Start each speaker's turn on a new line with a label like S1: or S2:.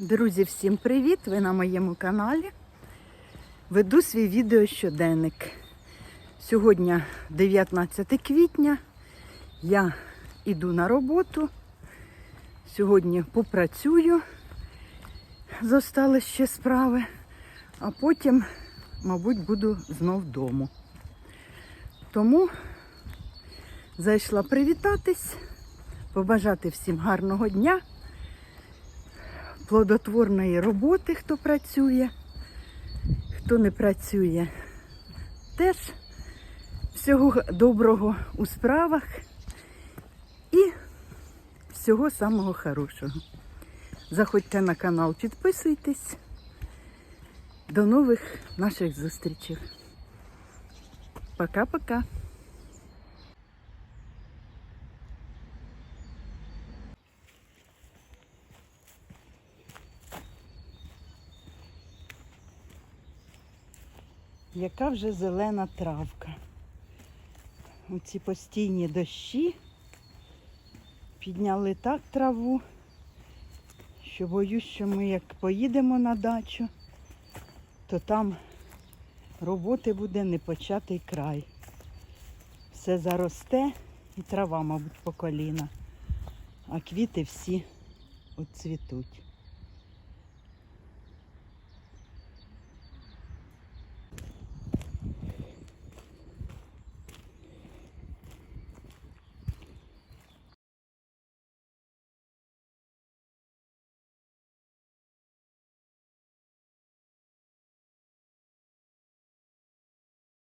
S1: Друзі, всім привіт! Ви на моєму каналі. Веду свій відео щоденник. Сьогодні 19 квітня. Я йду на роботу. Сьогодні попрацюю. Зостали ще справи, а потім, мабуть, буду знов вдома. Тому зайшла привітатись, побажати всім гарного дня плодотворної роботи, хто працює, хто не працює, теж всього доброго у справах і всього самого хорошого. Заходьте на канал, підписуйтесь. До нових наших зустрічей. Пока-пока. Яка вже зелена травка. Оці постійні дощі підняли так траву, що боюсь, що ми як поїдемо на дачу, то там роботи буде непочатий край. Все заросте і трава, мабуть, по коліна, а квіти всі оцвітуть.